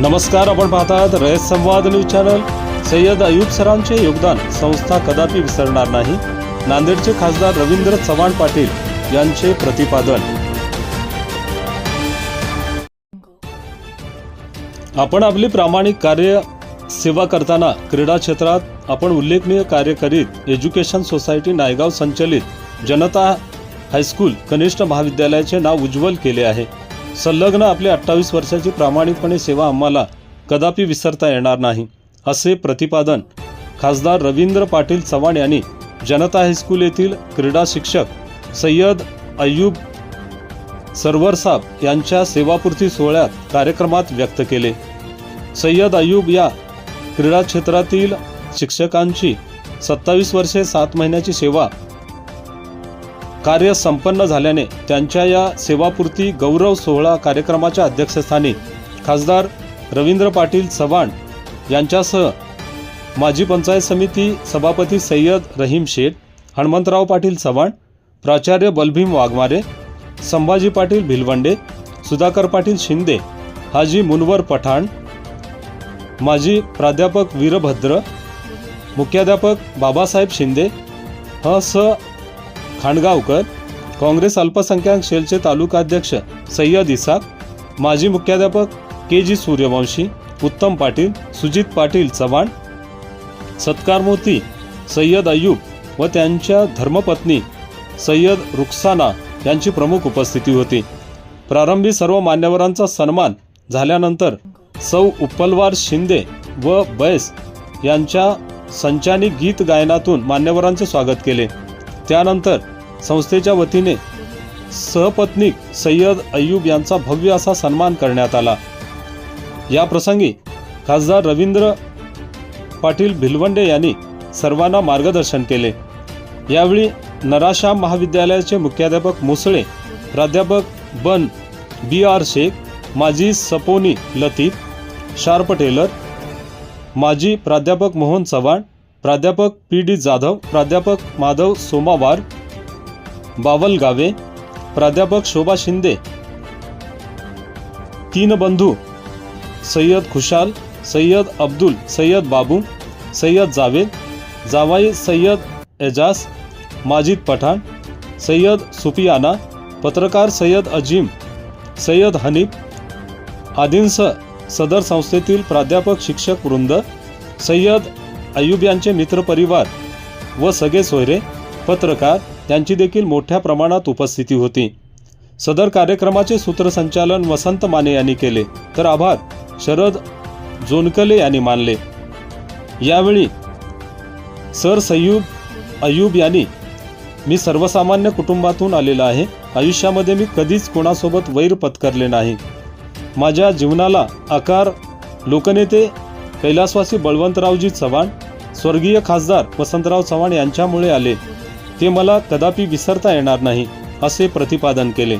नमस्कार आपण पाहतात रयत संवाद न्यूज चॅनल. सय्यद अयुब सरांचे योगदान संस्था कदापि विसरणार नाही. नांदेडचे खासदार रवींद्र चव्हाण पाटील यांचे प्रतिपादन. आपण आपली प्रामाणिक कार्य सेवा करताना क्रीडा क्षेत्रात आपण उल्लेखनीय कार्य करीत एज्युकेशन सोसायटी नायगाव संचलित जनता हायस्कूल कनिष्ठ महाविद्यालयाचे नाव उज्ज्वल केले आहे. संलग्न आपली अठ्ठावीस वर्षाची प्रामाणिकपणे सेवा आम्हाला कदापि विसरता येणार नाही असे प्रतिपादन खासदार रवींद्र पाटील चव्हाण यांनी जनता हायस्कूल येथील क्रीडा शिक्षक सय्यद अय्यूब सरवर साब यांच्या सेवापूर्ती सोहळ्यात कार्यक्रमात व्यक्त केले. सय्यद अय्यूब या क्रीडा क्षेत्रातील शिक्षकांची सत्तावीस वर्षे सात महिन्याची सेवा कार्य संपन्न झाल्याने त्यांच्या या सेवापूर्ती गौरव सोहळा कार्यक्रमाच्या अध्यक्षस्थानी खासदार रवींद्र पाटील चव्हाण यांच्यासह माजी पंचायत समिती सभापती सय्यद रहीम शेख हनुमंतराव पाटील चव्हाण प्राचार्य बलभीम वाघमारे संभाजी पाटील भिलवंडे सुधाकर पाटील शिंदे हाजी मुनवर पठाण माजी प्राध्यापक वीरभद्र मुख्याध्यापक बाबासाहेब शिंदे ह स खांडगावकर काँग्रेस अल्पसंख्याक सेलचे तालुकाध्यक्ष सय्यद इसाक माजी मुख्याध्यापक के जी सूर्यवंशी उत्तम पाटील सुजित पाटील चव्हाण सत्कारमूर्ती सय्यद अय्यूब व त्यांच्या धर्मपत्नी सय्यद रुखसाना यांची प्रमुख उपस्थिती होती. प्रारंभी सर्व मान्यवरांचा सन्मान झाल्यानंतर सौ उपलवार शिंदे व बैस यांच्या संचानी गीत गायनातून मान्यवरांचे स्वागत केले. त्यानंतर संस्थेच्या वतीने सहपत्नीक सय्यद अय्यूब यांचा भव्य असा सन्मान करण्यात आला. या प्रसंगी खासदार रवींद्र पाटील भिलवंडे यांनी सर्वांना मार्गदर्शन केले. यावेळी नराशाम महाविद्यालयाचे मुख्याध्यापक मुसळे प्राध्यापक बन बी आर शेख माजी सपोनी लतीफ शार्प टेलर माजी प्राध्यापक मोहन चव्हाण प्राध्यापक पी डी जाधव प्राध्यापक माधव सोमावार बावल गावे प्राध्यापक शोभा शिंदे तीन बंधू सय्यद खुशाल सय्यद अब्दुल सय्यद बाबू सय्यद जावेद जावाई सय्यद एजाज माजिद पठाण सय्यद सुफियाना पत्रकार सय्यद अजीम सय्यद हनीफ आदींसह सदर संस्थेतील प्राध्यापक शिक्षक वृंद सय्यद अय्यूब यांचे मित्रपरिवार व सगळे सोयरे पत्रकार यांची देखील मोठ्या प्रमाणात उपस्थिती होती. सदर कार्यक्रमाचे सूत्रसंचालन वसंत माने यांनी केले. तर आभार शरद जोनकले यांनी मानले. यावेळी सर सय्यूब अय्यूब यांनी मी सर्वसामान्य कुटुंबातून आलेला आहे. आयुष्यामध्ये मी कधीच कोणासोबत वैर पत्करले नाही. माझ्या जीवनाला आकार लोकनेते कैलासवासी बळवंतरावजी चव्हाण स्वर्गीय खासदार वसंतराव चव्हाण यांच्यामुळे आले. ते मला कदापि विसरता येणार नाही असे प्रतिपादन केले.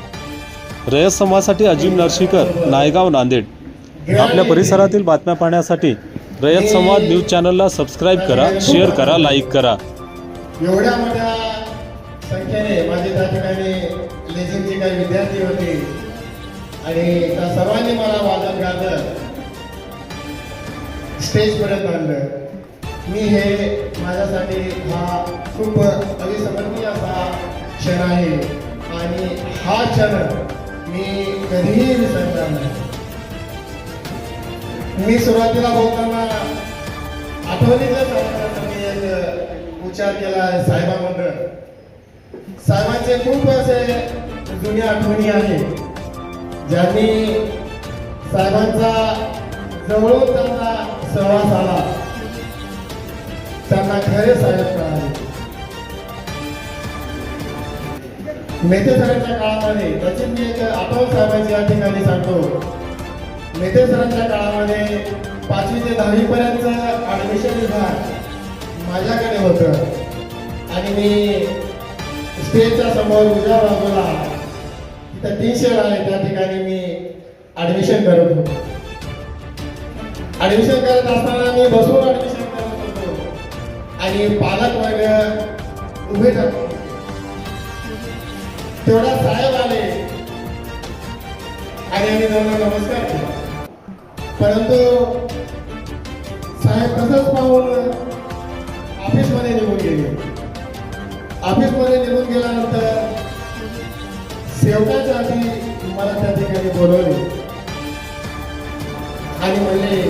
रयत समाजासाठी अजिम नरशिकर नायगाव नांदेड. आपल्या परिसरातील बातम्या पाहण्यासाठी रयत संवाद न्यूज चॅनलला सबस्क्राईब करा शेअर करा लाईक करा. एवढ्या मोठ्या संख्येने माझे त्या ठिकाणी लेझिमचे काही विद्यार्थी होते. आणि त्या सर्वांनी मला वादन गाजत स्टेजपर्यंत आणलं मी हे माझ्यासाठी हा खूप अविस्मरणीय असा क्षण आहे. आणि हा क्षण मी कधीही विसरणार नाही. मी सुरुवातीला बोलताना आठवणीतल्या मी एक उच्चार केला आहे साहेबांबद्दल साहेबांचे खूप असे जुन्या आठवणी आहेत. ज्यांनी साहेबांचा जवळून त्यांना सहवास आला त्यांना खरे साहेब कळाले मेथे सरांच्या काळामध्ये त्याची मी एक आठवण साहेबांची या ठिकाणी सांगतो. मेथे सरांच्या काळामध्ये पाचवी ते दहावी पर्यंत ऍडमिशन विभाग माझ्याकडे होतं. आणि मी स्टेजच्या समोर उजव्या बाजूला तिथं तीनशे आहे त्या ठिकाणी मी ऍडमिशन करत होतो. ऍडमिशन करत असताना मी बसून ऍडमिशन करत होतो. आणि पालक वर्ग उभे ठरतो तेवढा साहेब आले. आणि आम्ही त्यांना नमस्कार केला. परंतु साहेब तसंच पाहून ऑफिसमध्ये निघून गेले. ऑफिसमध्ये निघून गेल्यानंतर सेवकाच्या आधी मला त्या ठिकाणी बोलवले. आणि म्हणले